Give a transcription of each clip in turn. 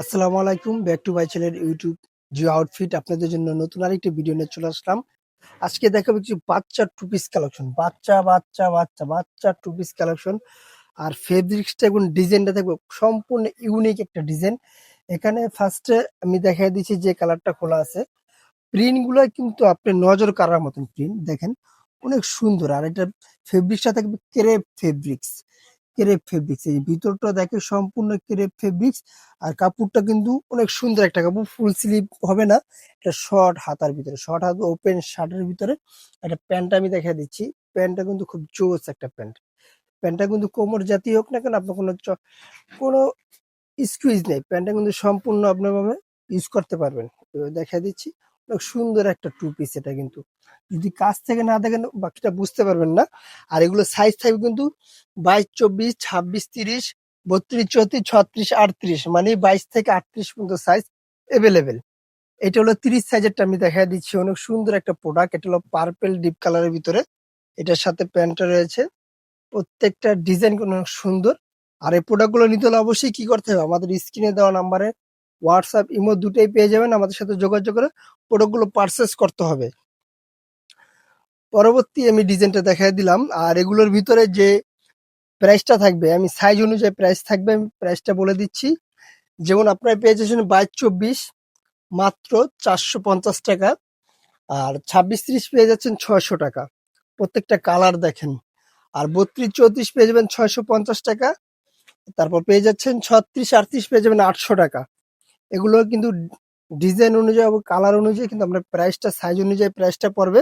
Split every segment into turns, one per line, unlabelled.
আসসালামু আলাইকুম, back to my channel YouTube Jio outfit. আপনাদের জন্য নতুন আরেকটি ভিডিও নিয়ে চলে আসলাম। আজকে দেখাবো কিছু বাচ্চা টু পিস কালেকশন। বাচ্চা বাচ্চা বাচ্চা বাচ্চা টু পিস কালেকশন। আর ফেব্রিক্সটা এবং ডিজাইনটা দেখব, সম্পূর্ণ ইউনিক একটা ডিজাইন। এখানে ফার্স্টে আমি দেখাই দিচ্ছি যে কালারটা খোলা আছে। প্রিন্টগুলো কিন্তু আপনি নজর কারার মতন প্রিন্ট দেখেন। অনেক সুন্দর। আর এটা ফেব্রিক্সটা থাকবে ক্রেপ ফেব্রিক্স ক্রেপ ফেব্রিক্স। এই ভিতরটা দেখে সম্পূর্ণ ক্রেপ ফেব্রিক্স। আর কাপড়টা কিন্তু অনেক সুন্দর একটা কাপড়, ফুল স্লিভ হবে না। এটা শর্ট হাতার ভিতরে, শর্ট হাত ওপেন শার্টের ভিতরে। একটা প্যান্ট আমি দেখা দিচ্ছি। প্যান্টটা কিন্তু খুব জোস একটা প্যান্ট। প্যান্টটা কিন্তু কোমর জাতীয় হোক না কেন, আপনার কোনো কোনো স্কুইজ নেই। প্যান্টটা কিন্তু সম্পূর্ণ আপনার ভাবে ইউজ করতে পারবেন। দেখা দিচ্ছি, অনেক সুন্দর একটা টু পিস এটা কিন্তু। যদি কাছ থেকে না দেখেন, বাকিটা বুঝতে পারবেন না। আর এগুলো সাইজ থাকবে কিন্তু বাইশ, চব্বিশ, ছাব্বিশ, তিরিশ, বত্রিশ, চৌত্রিশ, ছত্রিশ, আটত্রিশ মানে বাইশ থেকে আটত্রিশ পর্যন্ত সাইজ এভেলেবেল এটা হলো তিরিশ সাইজেরটা আমি দেখা দিচ্ছি। অনেক সুন্দর একটা প্রোডাক্ট এটা হলো পার্পেল ডিপ কালারের ভিতরে। এটার সাথে প্যান্টটা রয়েছে। প্রত্যেকটা ডিজাইন অনেক সুন্দর। আর এই প্রোডাক্টগুলো নিতে হলে অবশ্যই কি করতে হবে? আমাদের স্ক্রিনে দেওয়া নাম্বারে হোয়াটসঅ্যাপ ইমো দুটোই পেয়ে যাবেন। আমাদের সাথে যোগাযোগ করে প্রোডাক্টগুলো পারচেস করতে হবে। পরবর্তী আমি ডিজাইনটা দেখাই দিলাম। আর এগুলোর ভিতরে যে প্রাইসটা থাকবে। আমি সাইজ অনুযায়ী প্রাইস থাকবে, আমি প্রাইসটা বলে দিচ্ছি। যেমন আপনারা পেয়ে যাচ্ছেন বাইশ চব্বিশ, মাত্র চারশো পঞ্চাশ টাকা। আর ছাব্বিশ ত্রিশ পেয়ে যাচ্ছেন ছয়শো টাকা। প্রত্যেকটা কালার দেখেন। আর বত্রিশ চৌত্রিশ পেয়ে যাবেন ছয়শো পঞ্চাশ টাকা। তারপর পেয়ে যাচ্ছেন ছত্রিশ আটত্রিশ পেয়ে যাবেন আটশো টাকা। এগুলো কিন্তু ডিজাইন অনুযায়ী এবং কালার অনুযায়ী কিন্তু আমরা প্রাইসটা সাইজ অনুযায়ী প্রাইসটা পড়বে।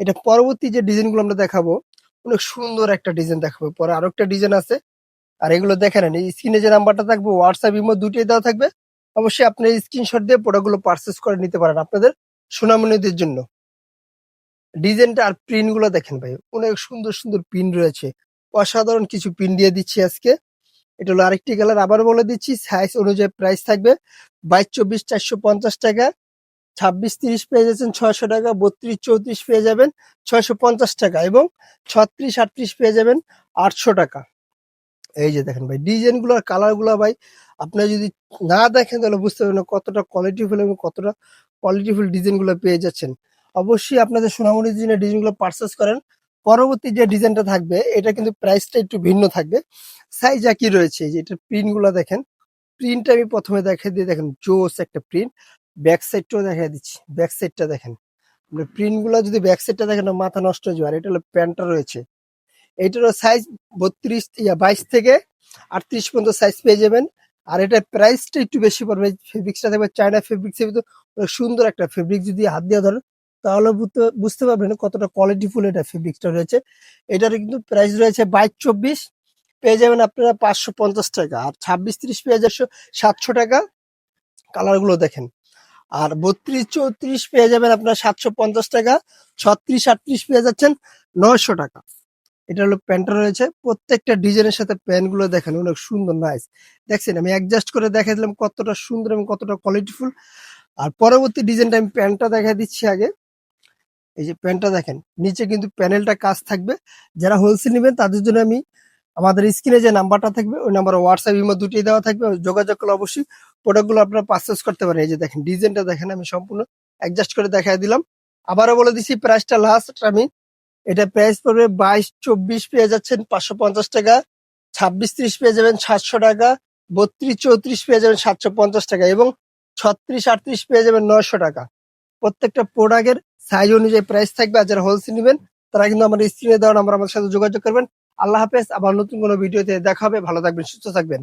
এটা পরবর্তী যে ডিজাইনগুলো আমরা দেখাবো অনেক সুন্দর একটা ডিজাইন দেখাবো। পরে আরও একটা ডিজাইন আছে। আর এগুলো দেখে নেন এই স্ক্রিনে যে নাম্বারটা থাকবে হোয়াটসঅ্যাপ ইমো দুটোই দেওয়া থাকবে। অবশ্যই আপনি স্ক্রিনশট দিয়ে প্রোডাক্টগুলো পারচেস করে নিতে পারেন আপনাদের সোনামণিদের জন্য। ডিজাইনটা আর প্রিন্টগুলো দেখেন ভাই, অনেক সুন্দর সুন্দর প্রিন্ট রয়েছে। অসাধারণ কিছু প্রিন্ট দিয়ে দিচ্ছি আজকে। এটা হলো আরেকটি কালার আবার বলে দিচ্ছি সাইজ অনুযায়ী প্রাইস থাকবে বাইশ, চব্বিশ, চারশো পঞ্চাশ টাকা। ছাব্বিশ তিরিশ পেয়ে যাচ্ছেন ছয়শো টাকা বত্রিশ চৌত্রিশ পেয়ে যাবেন ছয়শো পঞ্চাশ টাকা এবং ছত্রিশ আটত্রিশ পেয়ে যাবেন আটশো টাকা। এই যে দেখেন ভাই, ডিজাইনগুলো আর কালারগুলো ভাই, আপনারা যদি না দেখেন তাহলে বুঝতে পারবেন কতটা কোয়ালিটিফুল এবং কতটা কোয়ালিটিফুল ডিজাইনগুলো পেয়ে যাচ্ছেন। অবশ্যই আপনাদের সোনামণি ডিজাইনের ডিজাইনগুলো পারচেস করেন। পরবর্তী যে ডিজাইনটা থাকবে, এটা কিন্তু প্রাইসটা একটু ভিন্ন থাকবে। সাইজ একই রয়েছে যে এটা প্রিন্টগুলো দেখেন। প্রিন্টটা আমি প্রথমে দেখে দিয়ে দেখেন জোস একটা প্রিন্ট ব্যাক সাইডটাও দেখা দিচ্ছি। ব্যাক সাইডটা দেখেন। প্রিন্টগুলো যদি ব্যাক সাইডটা দেখেন মাথা নষ্ট হয়ে যাবে। আর এটা হলো প্যান্টটা রয়েছে। এইটারও সাইজ বত্রিশ, ইয়া বাইশ থেকে আটত্রিশ পর্যন্ত সাইজ পেয়ে যাবেন। আর এটার প্রাইসটা একটু বেশি পড়বে। ফেব্রিক্সটা থাকবে চায়না ফেব্রিক্স এর ভিতর সুন্দর একটা ফেব্রিক যদি হাত দিয়ে ধরেন, তাহলে বুঝতে- বুঝতে পারবেন কতটা কোয়ালিটিফুল এটা ফেব্রিক্সটা রয়েছে। এটার কিন্তু প্রাইস রয়েছে বাইশ চব্বিশ। পেয়ে যাবেন আপনারা পাঁচশো পঞ্চাশ টাকা। আর ছাব্বিশ ত্রিশ পেয়ে যাচ্ছে সাতশো টাকা। কালারগুলো দেখেন। আর বত্রিশ চৌত্রিশ পেয়ে যাবেন আপনার সাতশো পঞ্চাশ টাকা, ছত্রিশ আটত্রিশ পেয়ে যাচ্ছেন নয়শো টাকা। এটা হলো প্যান্টটা রয়েছে। প্রত্যেকটা ডিজাইনের সাথে প্যান্টগুলো দেখেন, অনেক সুন্দর নাইস দেখছেন, আমি অ্যাডজাস্ট করে দেখাই দিলাম কতটা সুন্দর এবং কতটা কোয়ালিটিফুল আর পরবর্তী ডিজাইনটা আমি প্যান্টটা দেখা দিচ্ছি আগে। এই যে প্যান্টটা দেখেন, নিচে কিন্তু প্যানেলটা কাজ থাকবে। যারা হোলসেল নেবেন, তাদের জন্য আমি আমাদের স্ক্রিনে যে নাম্বারটা থাকবে, ওই নাম্বার হোয়াটসঅ্যাপ ইমো দুটোই দেওয়া থাকবে। যোগাযোগ করলে অবশ্যই প্রোডাক্টগুলো আপনারা পারচেস করতে পারেন। এই যে দেখেন ডিজাইনটা দেখেন, আমি সম্পূর্ণ অ্যাডজাস্ট করে দেখাই দিলাম। আবারও বলে দিচ্ছি প্রাইসটা লাস্ট আমি, এটা প্রাইস পড়বে বাইশ, চব্বিশ, পেয়ে যাচ্ছেন পাঁচশো পঞ্চাশ টাকা। ছাব্বিশ, ত্রিশ, পেয়ে যাবেন সাতশো টাকা। বত্রিশ, চৌত্রিশ, পেয়ে যাবেন সাতশো পঞ্চাশ টাকা এবং ছত্রিশ, আটত্রিশ, পেয়ে যাবেন নয়শো টাকা। প্রত্যেকটা প্রোডাক্টের সাইজ অনুযায়ী প্রাইস থাকবে আর যারা হোলসেল নেবেন, তারা কিন্তু আমার স্ক্রিনে দেওয়া নাম্বার আমাদের সাথে যোগাযোগ করবেন। আল্লাহ হাফেজ, আবার নতুন কোনো ভিডিওতে দেখা হবে। ভালো থাকবেন, সুস্থ থাকবেন।